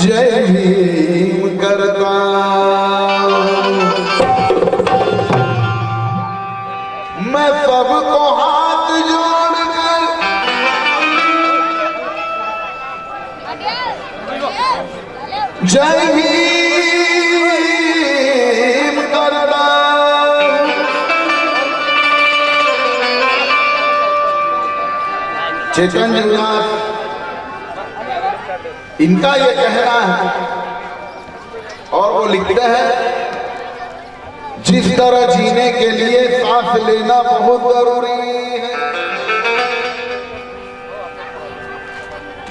जय भीम करता मैं सबको हाथ जोड़कर जय भीम करता हूं। चेतन जीवनाथ इनका ये कहना है, और वो लिखते हैं, जिस तरह जीने के लिए सांस लेना बहुत ज़रूरी है।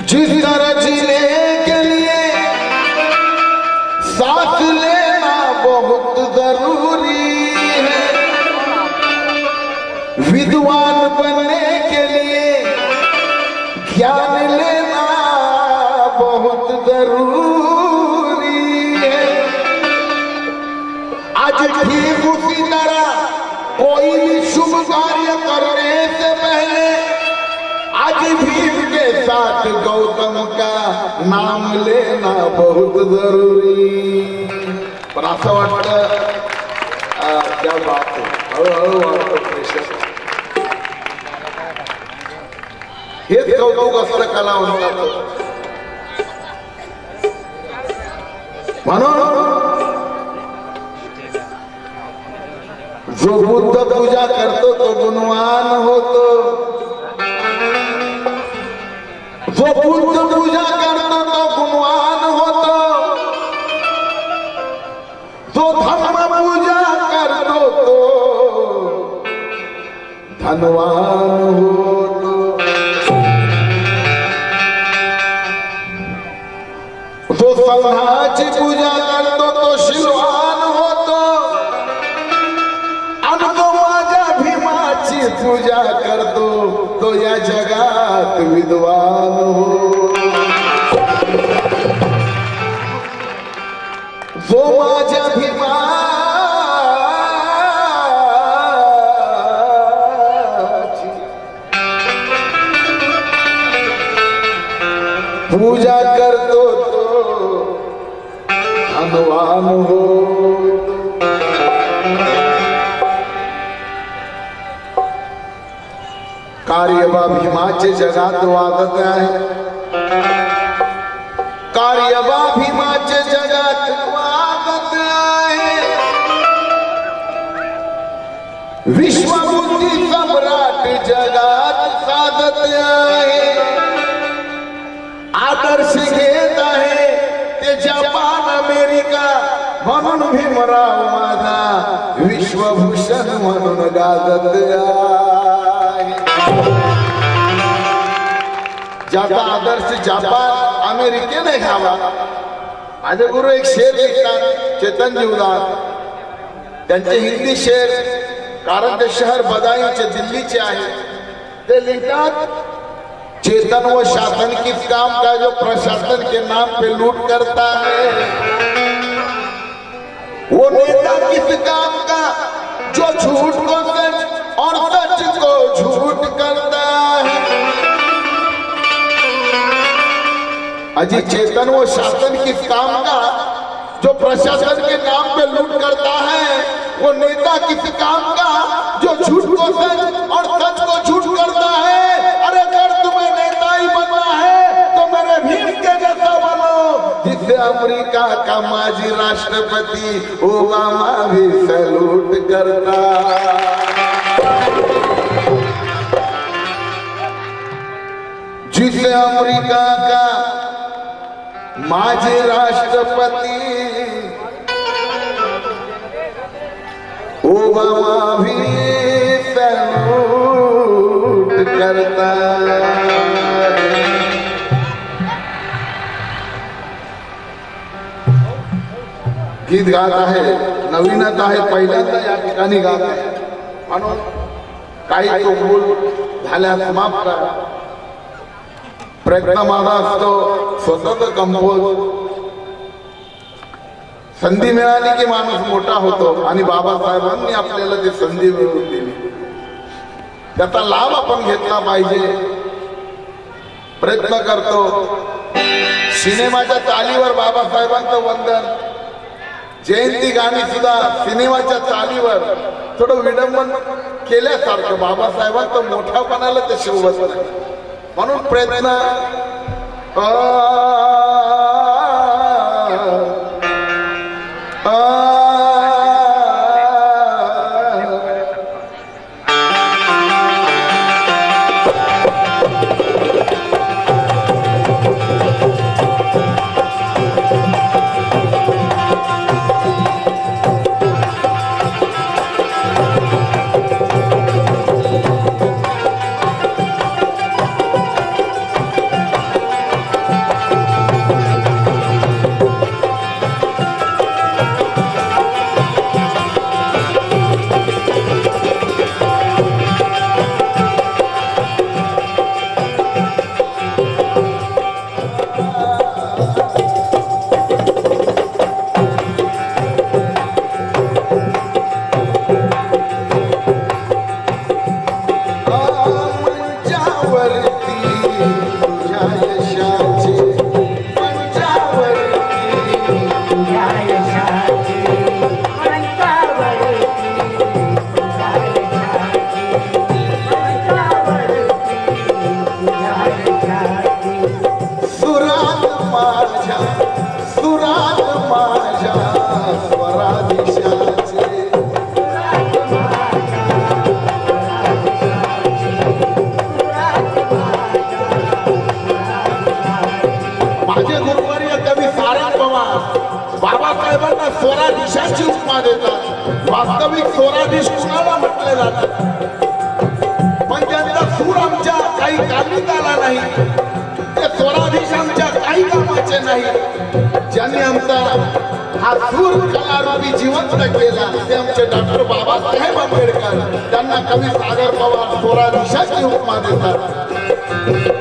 जिस तरह जीने आज भीम के साथ गौतम का नाम लेना बहुत जरूरी। पण असं वाटत आ, बात हळूहळू वाटतं प्रेशर हेच कौतुक असलं कलावंताचं। म्हणून जो बुद्ध पूजा करतो तो गुणवान होतो। जो बुद्ध पूजा करतो तो गुणवान होतो जो धर्म पूजा करतो तो धनवान होतो जो संघाची पूजा करतो तो शिलवान होतो आणि तो माझ्या भीमाची पूजा करतो तो या जगात विद्वान हो. जो माझ्या पूजा करतो तो हनुमान हो. कार्यवा भीमाचे जगात वागत आहे कार्यवा भीमाचे जगात वागत आहे विश्वबुद्धी सम्राट जगात साधत आहे आदर्श घेत आहे ते जपान अमेरिका म्हणून भीमराव माझा विश्वभूषण म्हणून गाजत आहे ज्याचा आदर्श जपान अमेरिकेने घ्यावा माझे गुरु एक शेर लिहितात चेतन जीवदार त्यांचे हिंदी शेर, कारण ते शहर बदायूचे, दिल्लीचे आहे। ते लिहितात, चेतन वो शासन किस काम का जो प्रशासन के नाम पे लूट करता है। वो नेता किस काम का, जो झूठ को सच और सच को झूठ करता है। अजी चेतन, वो शासन किस काम का जो प्रशासन के नाम पे लूट करता है, वो नेता किस काम का जो झूठ को सच और सच को झूठ करता है। अरे अगर तुम्हें नेता ही बनना है तो मेरे भीम के जैसा बनो। जिससे अमेरिका का माजी राष्ट्रपति ओबामा भी सैल्यूट करता। जिसे अमेरिका का माझे राष्ट्रपती ओबामा भी करता गीत गात आहे नवीनच आहे पहिल्यांदा या ठिकाणी गात आहे. म्हणून काही चोखूल झाल्यास माफ करा. प्रयत्न माझा असतो स्वतंत्र कंपोज. संधी मिळाली की माणूस मोठा होतो आणि बाबासाहेबांनी आपल्याला ती संधी मिळवून दिली. त्याचा लाभ आपण घेतला पाहिजे. प्रयत्न करतो. सिनेमाच्या चालीवर बाबासाहेबांचं वंदन. जयंती गाणी सुद्धा सिनेमाच्या चालीवर. थोडं विडंबन केल्यासारखं बाबासाहेबांचं मोठ्यापणाला ते शोभत नाही. म्हणून प्रयत्न वास्तविक स्वराधीश कुणाला म्हटले जातात पण म्हणजे ज्यांचा सूर आमच्या काही कामीत आला नाही ते स्वराधीश आमच्या काही कामाचे नाही. ज्यांनी आमचा हा सूर कलारूपी जिवंत केला ते आमचे डॉक्टर बाबासाहेब आंबेडकर त्यांना कवी सागर पवार स्वराधीशाची उपमा देतात.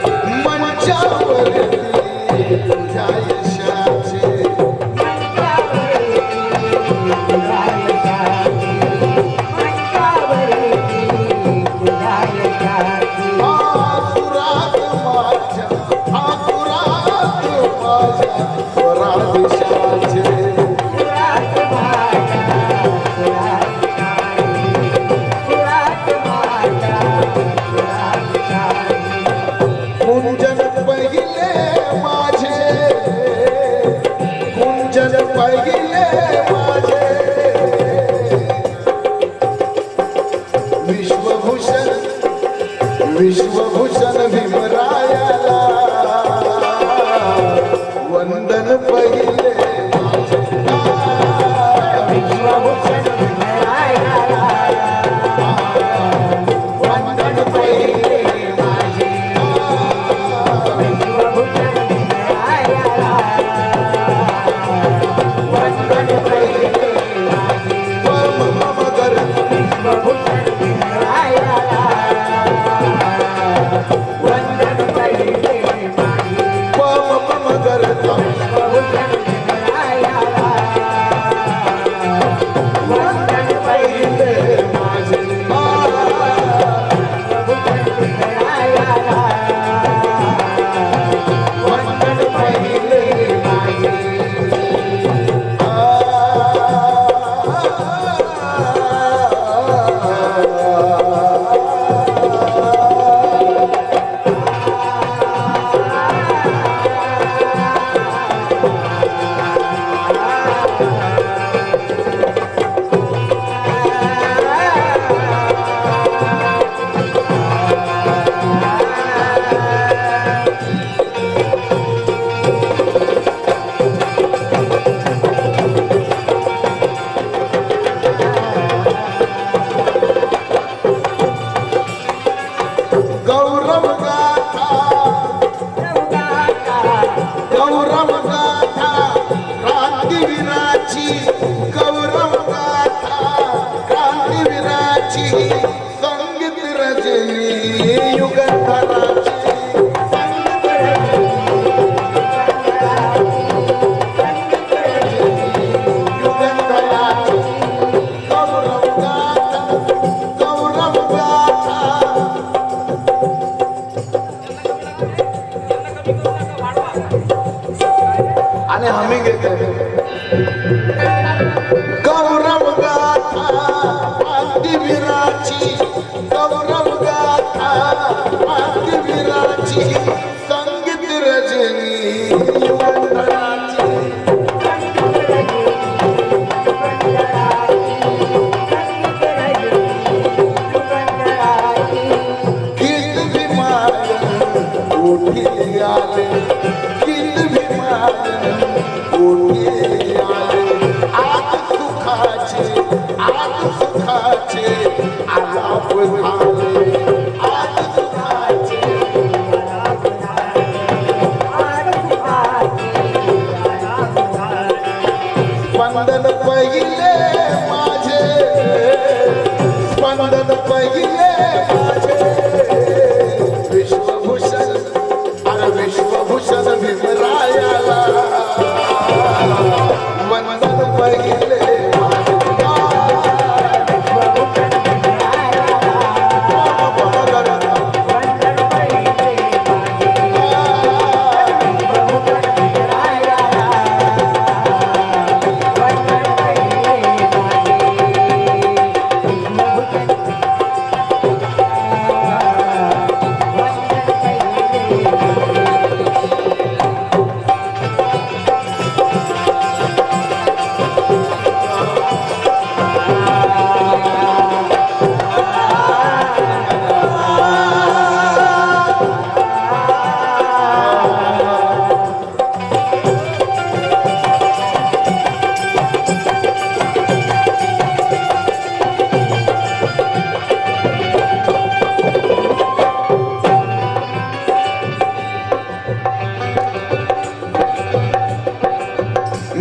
वंदन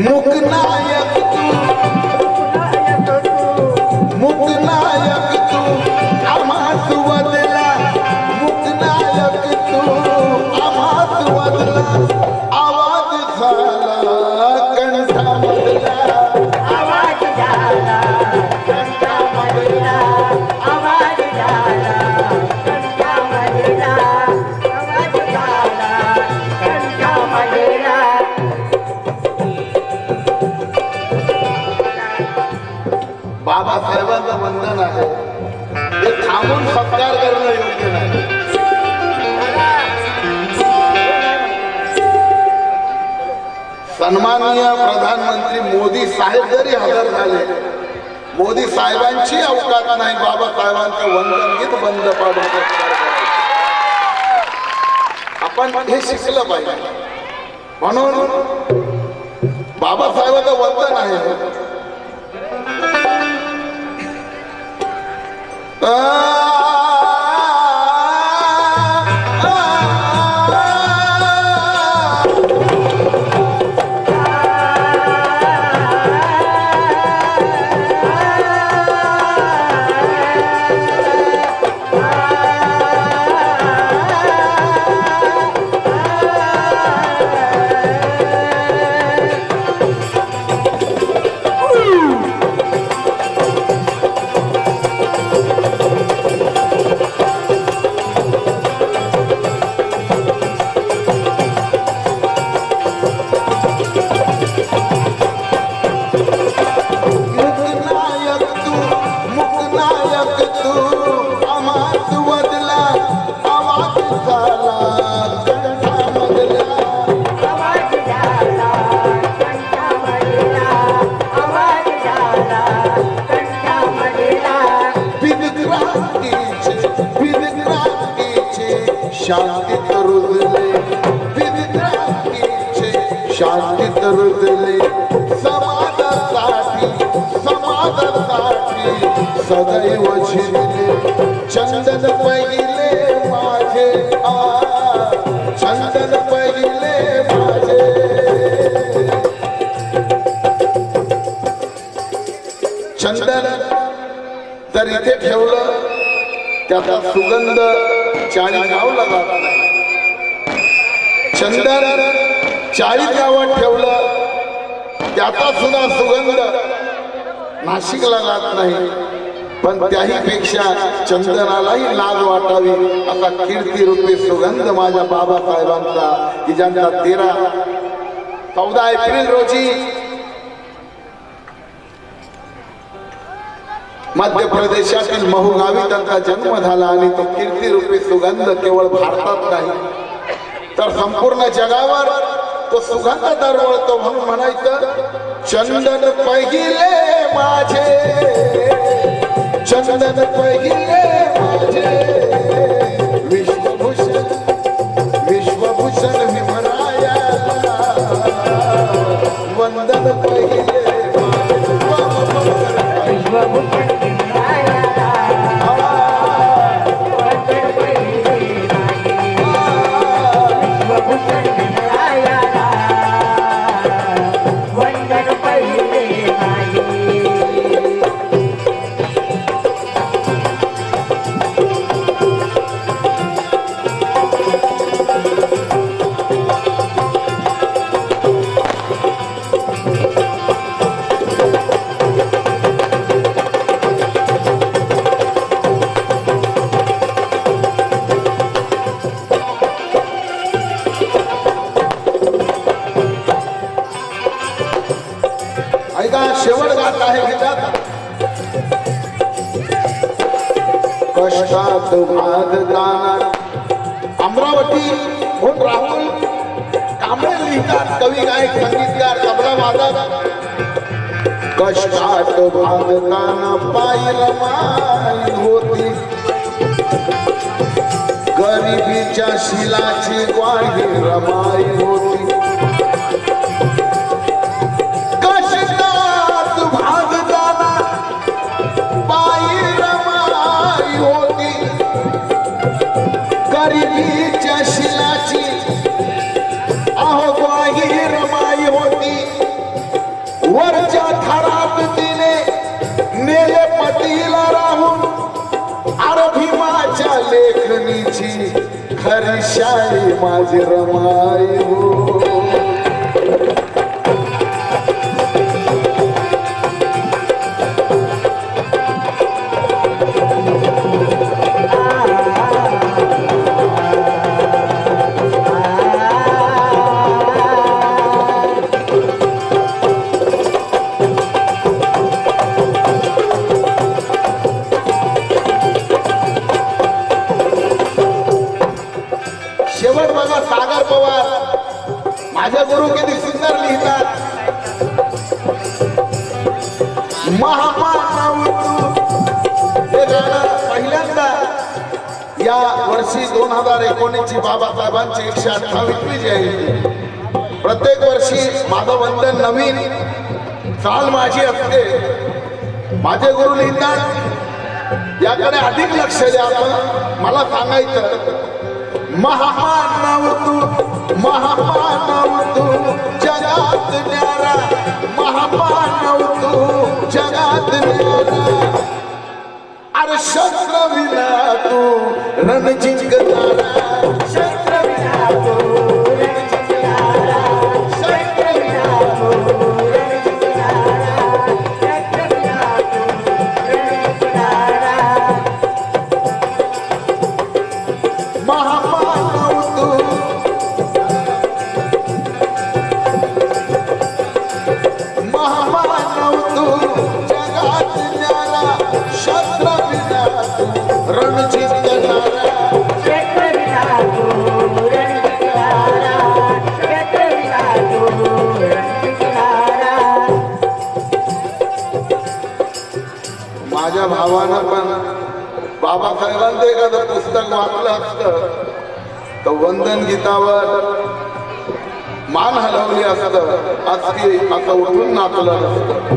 मुकनायक सन्माननीय प्रधानमंत्री मोदी साहेब जरी हजर झाले मोदी साहेबांची अवकात नाही बाबासाहेबांचं वंदन गीत बंद पाडून आपण हे शिकलं पाहिजे. म्हणून बाबासाहेबांचं वंदन आहे. मुकनायक विधक्रांतीचे शांतीत रुजले विधक्रांतीचे शांतीत रुजले समाजासाठी समाजासाठी सदैव झिरले चंदन पहिले माझे आ, चंदन पहिले माझे। चंदन जर इथे ठेवलं सुगंध चाळीस गावला जात नाही चंदन चाळीस गावात ठेवलं. त्याचा सुद्धा सुगंध नाशिकला जात नाही. पण त्याही पेक्षा चंदनालाही लाज वाटावी असा कीर्ती रूपी सुगंध माझ्या बाबासाहेबांचा की ज्यांचा तेरा चौदा एप्रिल रोजी मध्य प्रदेशातील महू गावी त्यांचा जन्म झाला आणि तो कीर्ती रूपी सुगंध केवळ भारतात नाही तर संपूर्ण जगावर तो सुगंध दरवळतो म्हणून म्हणायचं चंदन पहिले माझे चंदन पहिले माझे विश्वभूषण विश्वभूषण विमराया वंदन पहिले कवी गायक संगीतकार तबला वादक. कष्टात भागताना पाहिलं माई होती. गरिबीच्या शिलाची ग्वाही रमाई होती. माझी रमाई हो. हजार बाबासाहेबांची एकशे अठ्ठावीसवी जयंती प्रत्येक वर्षी माझं वंदन नवीन चाल माझी असते. माझे गुरु लिहितात. याकडे अधिक लक्ष द्या पण मला सांगायचं महामानव तू महामानव तू जगात न्यारा. महामानव तू जगात न्यारा. अरे शस्त्र विना तू रण जिंकणारा बाबासाहेबांचं एखादं पुस्तक वाचलं असतं तर वंदन गीतावर मान हलवली असतं आज की असं उठून नाचलं नसतं.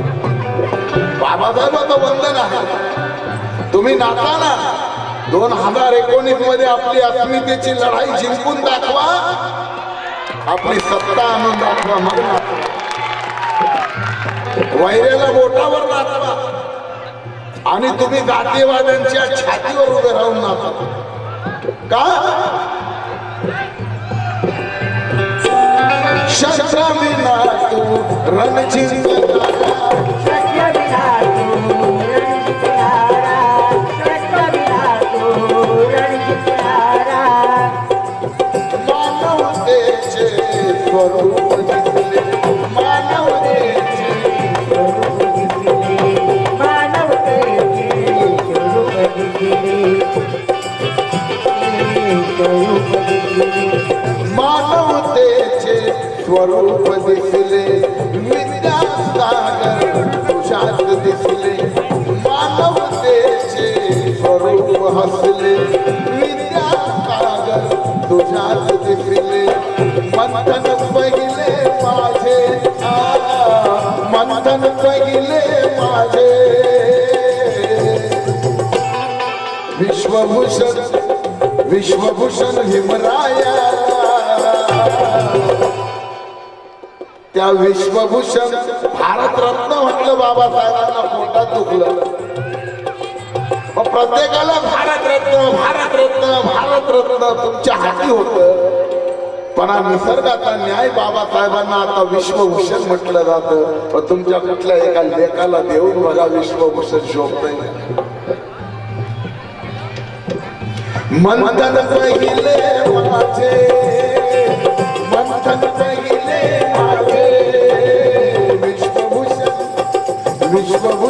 बाबासाहेबाचं वंदन आहे. तुम्ही नाचा ना. दोन हजार एकोणीसमध्ये आपली अस्मितेची लढाई जिंकून दाखवा. आपली सत्ता आणून दाखवा मग नाचवा. वैऱ्याला बोटावर नाचवा. आणि तुम्ही जातीवाद्यांच्या छातीवर उभे राहून नाचवा का? शस्त्र विना तू रणजिंकला शस्त्र दिसले मानवतेचे स्वरूप दिसले विद्यासागर तुझ्यात दिसले मानवतेचे स्वरूप हसले विद्यासागर तुझ्यात दिसले मंथन पहिले माझे आ, मंथन पहिले माझे विश्वभूषण विश्वभूषण भीमराया त्या विश्वभूषण भारतरत्न म्हटलं बाबासाहेबांना पोटात दुखलं. मग प्रत्येकाला भारतरत्न भारतरत्न भारतरत्न तुमच्या हाती होत. पण हा निसर्गाचा न्याय बाबासाहेबांना आता विश्वभूषण म्हटलं जातं. तुमच्या कुठल्या एका लेखाला देऊन बघा विश्वभूषण शोभत मंथन पहिले माझे मंथन पहिले माझे. विश्वभूषण विश्वभूषण